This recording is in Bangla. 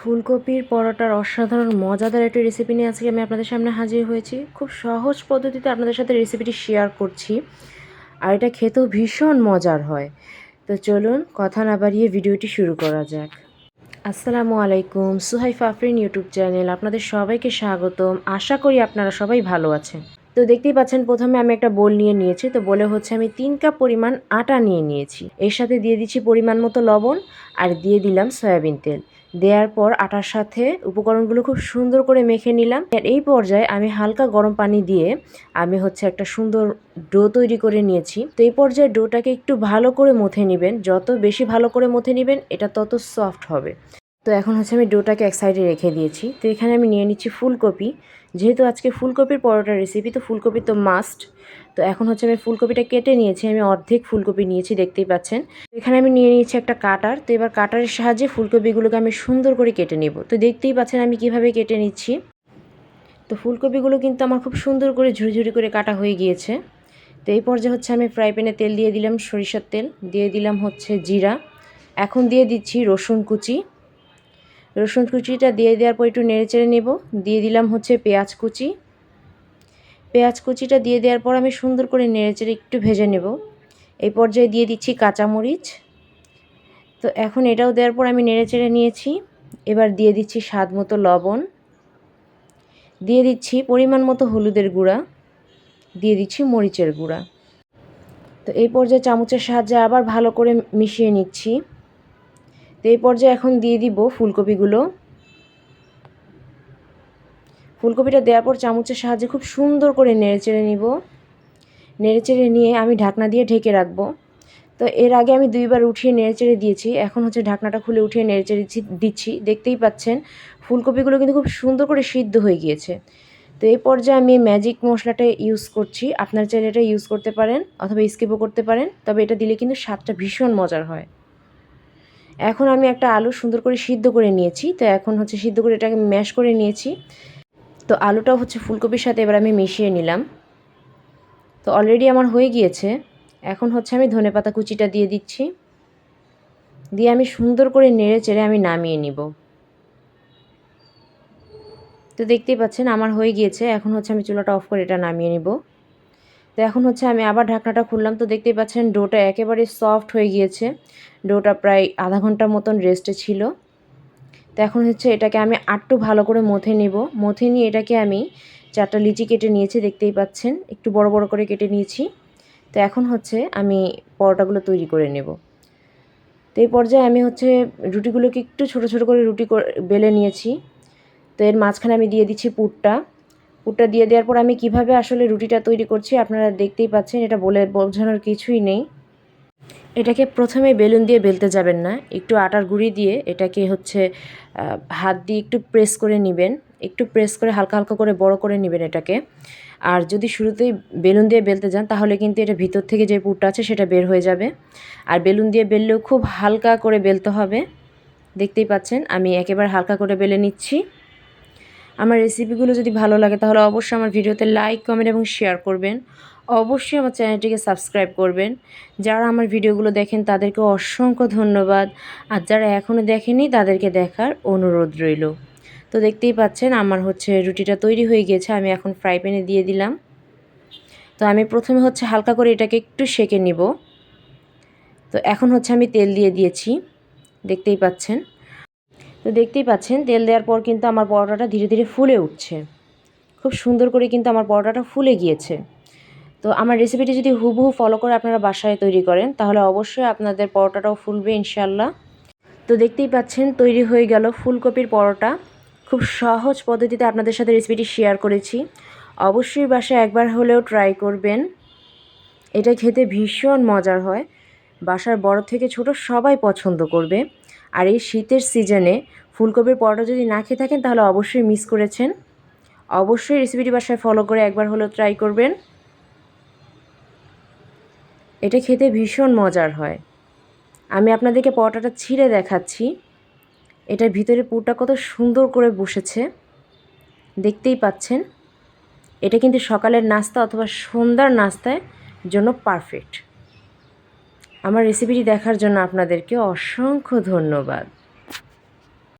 ফুলকপির পরোটার অসাধারণ, মজাদার একটি রেসিপি নিয়ে আজকে আমি আপনাদের সামনে হাজির হয়েছি। খুব সহজ পদ্ধতিতে আপনাদের সাথে রেসিপিটি শেয়ার করছি আর এটা খেতেও ভীষণ মজার হয়। তো চলুন কথা না বাড়িয়ে ভিডিওটি শুরু করা যাক। আসসালামু আলাইকুম সুহাই ফাফরিন ইউটিউব চ্যানেল আপনাদের সবাইকে স্বাগতম। আশা করি আপনারা সবাই ভালো আছেন। তো দেখতেই পাচ্ছেন, প্রথমে আমি একটা বোল নিয়ে নিয়েছি। তো বলে হচ্ছে আমি তিন কাপ পরিমাণ আটা নিয়ে নিয়েছি। এর সাথে দিয়ে দিচ্ছি পরিমাণ মতো লবণ আর দিয়ে দিলাম সয়াবিন তেল। দেওয়ার পর আটার সাথে উপকরণগুলো খুব সুন্দর করে মেখে নিলাম। আর এই পর্যায়ে আমি হালকা গরম পানি দিয়ে আমি হচ্ছে একটা সুন্দর ডো তৈরি করে নিয়েছি। তো এই পর্যায়ে ডোটাকে একটু ভালো করে মথে নেবেন। যত বেশি ভালো করে মথে নেবেন, এটা তত সফট হবে। তো এখন হচ্ছে আমি ডোটাকে এক সাইডে রেখে দিয়েছি। তো এখানে আমি নিয়ে নিচ্ছি ফুলকপি। যেহেতু আজকে ফুলকপির পরোটার রেসিপি তো ফুলকপি তো মাস্ট তো এখন হচ্ছে আমি ফুলকপিটা কেটে নিয়েছি, আমি অর্ধেক ফুলকপি নিয়েছি, দেখতেই পাচ্ছেন। এখানে আমি নিয়ে নিয়েছি একটা কাটার। তো এবার কাটারের সাহায্যে ফুলকপিগুলোকে আমি সুন্দর করে কেটে নেব। তো দেখতেই পাচ্ছেন আমি কীভাবে কেটে নিচ্ছি। তো ফুলকপিগুলো কিন্তু আমার খুব সুন্দর করে ঝুড়ি করে কাটা হয়ে গিয়েছে। তো এই পর্যায়ে হচ্ছে আমি ফ্রাই প্যানে তেল দিয়ে দিলাম, সরিষার তেল। দিয়ে দিলাম হচ্ছে জিরা। এখন দিয়ে দিচ্ছি রসুন কুচি। রসুন কুচিটা দিয়ে দেওয়ার পর একটু নেড়ে চেড়ে নেব। দিয়ে দিলাম হচ্ছে পেঁয়াজ কুচি। পেঁয়াজ কুচিটা দিয়ে দেওয়ার পর আমি সুন্দর করে নেড়ে চেড়ে একটু ভেজে নেব। এই পর্যায়ে দিয়ে দিচ্ছি কাঁচামরিচ। তো এখন এটাও দেওয়ার পর আমি নেড়ে চেড়ে নিয়েছি। এবার দিয়ে দিচ্ছি স্বাদ মতো লবণ। দিয়ে দিচ্ছি পরিমাণ মতো হলুদের গুঁড়া। দিয়ে দিচ্ছি মরিচের গুঁড়া। তো এই পর্যায়ে চামচের সাহায্যে আবার ভালো করে মিশিয়ে নিচ্ছি। তো এই পর্যায়ে এখন দিয়ে দিব ফুলকপিগুলো। ফুলকপিটা দেওয়ার পর চামচের সাহায্যে খুব সুন্দর করে নেড়েচেড়ে নিব। নেড়েচেড়ে নিয়ে আমি ঢাকনা দিয়ে ঢেকে রাখব। তো এর আগে আমি দুইবার উঠিয়ে নেড়েচেড়ে দিয়েছি। এখন হচ্ছে ঢাকনাটা খুলে উঠিয়ে নেড়েচেড়ে দিচ্ছি দেখতেই পাচ্ছেন, ফুলকপিগুলো কিন্তু খুব সুন্দর করে সিদ্ধ হয়ে গিয়েছে। তো এই পর্যায়ে আমি ম্যাজিক মশলাটা ইউজ করছি। আপনার চাইলে এটা ইউজ করতে পারেন অথবা স্কিপও করতে পারেন। তবে এটা দিলে কিন্তু স্বাদটা ভীষণ মজার হয়। এখন আমি একটা আলু সুন্দর করে সিদ্ধ করে নিয়েছি। তো এখন হচ্ছে সিদ্ধ করে এটাকে ম্যাশ করে নিয়েছি। তো আলুটাও হচ্ছে ফুলকপির সাথে এবার আমি মিশিয়ে নিলাম। তো অলরেডি আমার হয়ে গিয়েছে। এখন হচ্ছে আমি ধনে পাতা কুচিটা দিয়ে দিচ্ছি। দিয়ে আমি সুন্দর করে নেড়ে চেড়ে আমি নামিয়ে নিব। তো দেখতেই পাচ্ছেন আমার হয়ে গিয়েছে। এখন হচ্ছে আমি চুলাটা অফ করে এটা নামিয়ে নিব। তো এখন হচ্ছে আমি আবার ঢাকনাটা খুললাম, তো দেখতেই পাচ্ছেন ডোটা একেবারে সফট হয়ে গিয়েছে। ডোটা প্রায় আধা ঘণ্টার মতন রেস্টে ছিল। তো এখন হচ্ছে এটাকে আমি আটটু ভালো করে মথে নেব। মথে নিয়ে এটাকে আমি চারটা লিচি কেটে নিয়েছি, দেখতেই পাচ্ছেন। একটু বড় বড় করে কেটে নিয়েছি। তো এখন হচ্ছে আমি পরোটাগুলো তৈরি করে নেব। তো এই পর্যায়ে আমি হচ্ছে রুটিগুলোকে একটু ছোট ছোট করে রুটি বেলে নিয়েছি। তো এর মাঝখানে আমি দিয়ে দিচ্ছি পুরটা। পুরটা দিয়ে দেওয়ার পর আমি কীভাবে আসলে রুটিটা তৈরি করছি আপনারা দেখতেই পাচ্ছেন, এটা বলে বোঝানোর কিছুই নেই। এটাকে প্রথমে বেলুন দিয়ে বেলতে যাবেন না, একটু আটার গুঁড়ি দিয়ে এটাকে হচ্ছে হাত দিয়ে একটু প্রেস করে নেবেন, একটু প্রেস করে হালকা হালকা করে বড় করে নেবেন এটাকে। আর যদি শুরুতেই বেলুন দিয়ে বেলতে যান, তাহলে কিন্তু এটা ভিতর থেকে যে পুরটা আছে সেটা বের হয়ে যাবে। আর বেলুন দিয়ে বেললেও খুব হালকা করে বেলতে হবে। দেখতেই পাচ্ছেন, আমি একেবারে হালকা করে বেলে নিচ্ছি। আমার রেসিপিগুলো যদি ভালো লাগে, তাহলে অবশ্যই আমার ভিডিওতে লাইক কমেন্ট এবং শেয়ার করবেন। অবশ্যই আমার চ্যানেলটিকে সাবস্ক্রাইব করবেন। যারা আমার ভিডিওগুলো দেখেন, তাদেরকে অসংখ্য ধন্যবাদ। আর যারা এখনও দেখেনি তাদেরকে দেখার অনুরোধ রইল। তো দেখতেই পাচ্ছেন, আমার হচ্ছে রুটিটা তৈরি হয়ে গিয়েছে আমি এখন ফ্রাই প্যানে দিয়ে দিলাম। তো আমি প্রথমে হচ্ছে হালকা করে এটাকে একটু সেকে নিব। তো এখন হচ্ছে আমি তেল দিয়ে দিয়েছি। দেখতেই পাচ্ছেন। তো দেখতেই পাচ্ছেন, তেল দেওয়ার পর কিন্তু আমার পরোটাটা ধীরে ধীরে ফুলে উঠছে। খুব সুন্দর করে কিন্তু আমার পরোটাটা ফুলে গিয়েছে। তো আমার রেসিপিটি যদি হুবহু ফলো করে আপনারা বাসায় তৈরি করেন, তাহলে অবশ্যই আপনাদের পরোটাটাও ফুলবে ইনশাল্লাহ তো দেখতেই পাচ্ছেন, তৈরি হয়ে গেল ফুলকপির পরোটা। খুব সহজ পদ্ধতিতে আপনাদের সাথে রেসিপিটি শেয়ার করেছি। অবশ্যই বাসায় একবার হলেও ট্রাই করবেন। এটা খেতে ভীষণ মজার হয়। বাসার বড় থেকে ছোট সবাই পছন্দ করবে। আর এই শীতের সিজনে ফুলকপির পরোটা যদি না খেয়ে থাকেন, তাহলে অবশ্যই মিস করেছেন। অবশ্যই রেসিপিটি বাসায় ফলো করে একবার হলেও ট্রাই করবেন। এটা খেতে ভীষণ মজার হয়। আমি আপনাদেরকে পরোটাটা ছিঁড়ে দেখাচ্ছি। এটার ভিতরে পুরটা কত সুন্দর করে বসেছে। দেখতেই পাচ্ছেন। এটা কিন্তু সকালের নাস্তা অথবা সন্ধ্যার নাস্তায় জন্য পারফেক্ট আমার রেসিপিটি দেখার জন্য আপনাদেরকে অসংখ্য ধন্যবাদ।